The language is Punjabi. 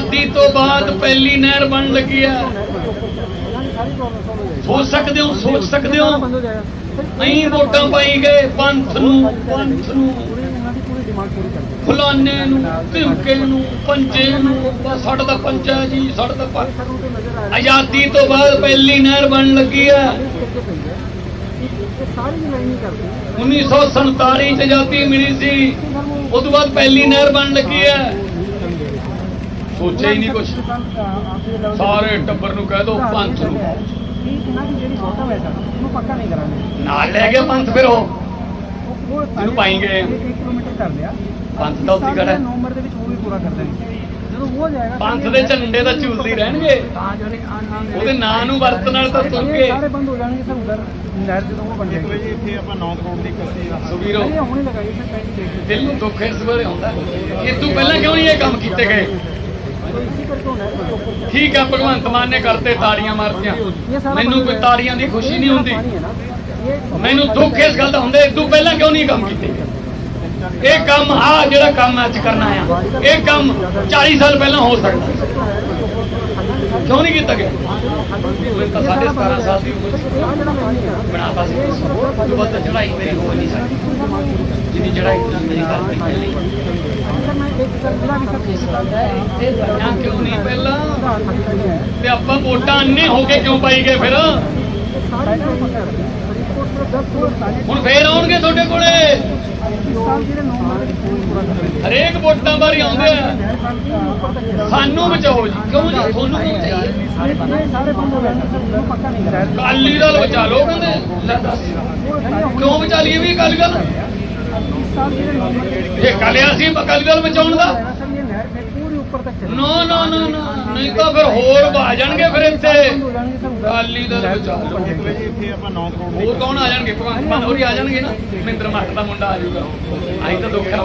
ਆਜ਼ਾਦੀ ਤੋਂ ਬਾਅਦ ਪਹਿਲੀ ਨਹਿਰ ਬਣ ਲੱਗੀ ਹੈ ਸੋਚ ਸਕਦੇ ਹੋ, ਸੋਚ ਸਕਦੇ ਹੋ? ਨਹੀਂ ਵੋਟਾਂ ਪਾਈ ਗਏ, ਪੰਥ ਨੂੰ ਪੰਥ ਨੂੰ। ਫਲਾਨੇ ਨੂੰ ਧਿਮਕੇ ਨੂੰ, ਪੰਜੇ ਨੂੰ ਸਾਡਾ ਤਾਂ ਪੰਜਾ ਜੀ, ਸਾਡਾ ਤਾਂ ਪੰਥ ਆਜ਼ਾਦੀ ਤੋਂ ਬਾਅਦ ਪਹਿਲੀ ਨਹਿਰ ਬਣ ਲੱਗੀ ਹੈ 1947 ਚ ਆਜ਼ਾਦੀ ਮਿਲੀ ਸੀ। ਉਸ ਤੋਂ ਬਾਅਦ ਪਹਿਲੀ ਨਹਿਰ ਬਣ ਲੱਗੀ ਹੈ ਸੋਚਿਆ ਹੀ ਨਹੀਂ ਕੁਛ। ਸਾਰੇ ਟੱਬਰ ਨੂੰ ਕਹਿ ਦੋ ਪੰਥ ਨੂੰ। ਪੱਕਾ ਨਹੀਂ ਕਰਾਂਗੇ। ਨਾਲ ਲੈ ਗਿਆ ਪੰਥ ਫਿਰ ਉਹ। ਇਹਨੂੰ ਪਾਏਂਗੇ। 1 ਕਿਲੋਮੀਟਰ ਕਰ ਲਿਆ। ਪੰਥ ਦਾ ਉੱਥੇ ਖੜਾ ਹੈ। ਨਵੰਬਰ ਦੇ ਵਿੱਚ ਉਹ ਵੀ ਪੂਰਾ ਕਰ ਦੇਣਗੇ। ਜਦੋਂ ਹੋ ਜਾਏਗਾ ਪੰਥ ਦੇ ਝੰਡੇ ਤਾਂ ਝੂਲਦੇ ਹੀ ਰਹਿਣਗੇ। ਉਹਦੇ ਨਾਂ ਨੂੰ ਵਰਤਣ ਨਾਲ ਤਾਂ ਤੁਰ ਕੇ ਸਾਰੇ ਬੰਦ ਹੋ ਜਾਣਗੇ ਸਰ ਉਧਰ ਨਹਿਰ ਜਦੋਂ ਉਹ ਬਣ ਜਾਏਗੀ। ਇੱਥੇ ਆਪਾਂ 9 ਕਰੋੜ ਦੀ ਕੱਸੀ ਸੁਵੀਰੋ ਇਹ ਹੁਣੇ ਲਗਾਈ ਸਰ ਦਿਲ ਨੂੰ ਦੁੱਖ ਇਸ ਵੇਲੇ ਹੁੰਦਾ ਇਹ ਤੋਂ ਪਹਿਲਾਂ ਕਿਉਂ ਨਹੀਂ ਇਹ ਕੰਮ ਕੀਤੇ ਗਏ? ਠੀਕ ਹੈ ਭਗਵੰਤ ਮਾਨ ਨੇ ਕਰਤੇ ਤਾੜੀਆਂ ਮਾਰਤੀਆਂ। ਮੈਨੂੰ ਕੋਈ ਤਾੜੀਆਂ ਦੀ ਖੁਸ਼ੀ ਨਹੀਂ ਹੁੰਦੀ। ਮੈਨੂੰ ਦੁੱਖ ਇਸ ਗੱਲ ਦਾ ਹੁੰਦਾ ਇਹ ਤੋਂ ਪਹਿਲਾਂ ਕਿਉਂ ਨਹੀਂ ਕੰਮ ਕੀਤੇ? ਇਹ ਕੰਮ ਆ ਜਿਹੜਾ ਕੰਮ ਅੱਜ ਕਰਨਾ ਆ। ਇਹ ਕੰਮ 40 ਸਾਲ ਪਹਿਲਾਂ ਹੋ ਸਕਦਾ। ਕਿਉਂ ਨਹੀਂ ਕੀਤਾ ਗਿਆ? ਮੈਂ ਤਾਂ ਸਾਢੇ 17 ਸਾਲ ਦੀ ਉਮਰ ਬਣਾਤਾ ਸੀ। ਉਹ ਤੋਂ ਚੜਾਈ ਮੇਰੀ ਹੋ ਨਹੀਂ ਸਕਦੀ। ਜਿੰਨੀ ਚੜਾਈ ਮੇਰੀ ਕਰਨੀ ਪਹਿਲੀ ਬਣਿਆ ਕਿਉਂ ਨਹੀਂ ਪਹਿਲਾਂ ਤੇ ਆਪਾਂ ਵੋਟਾਂ ਅੰਨੇ ਹੋ ਕੇ ਕਿਉਂ ਪਾਈ ਗਏ ਫਿਰ? ਹੁਣ ਫੇਰ ਆਉਣਗੇ ਤੁਹਾਡੇ ਕੋਲੇ? ਹਰੇਕ ਵੋਟਾਂ ਬਾਰੇ ਆਉਂਦੇ ਆ। ਸਾਨੂੰ ਬਚਾਓ ਜੀ। ਕਿਉਂ ਜੀ? ਤੁਹਾਨੂੰ ਕਿਉਂ ਚਾਹੀਏ ਸਾਰੇ ਅਕਾਲੀ ਦਲ ਬਚਾ ਲਓ ਕਹਿੰਦੇ। ਲੈ ਕਿਉਂ ਬਚਾ ਲਈਏ ਵੀ ਅਕਾਲੀ ਦਲ ਇਹ ਕਾਲਿਆ ਸੀ ਅਕਾਲੀ ਦਲ ਬਚਾਉਣ ਦਾ? ਨੋ ਨੋ ਨੋ ਨੋ ਨਹੀਂ ਤਾਂ ਫਿਰ ਹੋਰ ਆ ਜਾਣਗੇ ਫਿਰ ਇੱਥੇ। ਅਕਾਲੀ ਦਲ ਬਚਾ ਇੱਥੇ ਆਪਾਂ 9 ਕਰੋੜ ਹੋਰ ਕੌਣ ਆ ਜਾਣਗੇ? ਭਗਵਾਨ ਮਾਨ ਹੋਰੀ ਆ ਜਾਣਗੇ ਨਾ। ਮਹਿੰਦਰ ਮੱਠ ਦਾ ਮੁੰਡਾ ਆ ਜਾਊਗਾ। ਆਈ ਤਾਂ ਦੁੱਖ ਹੈ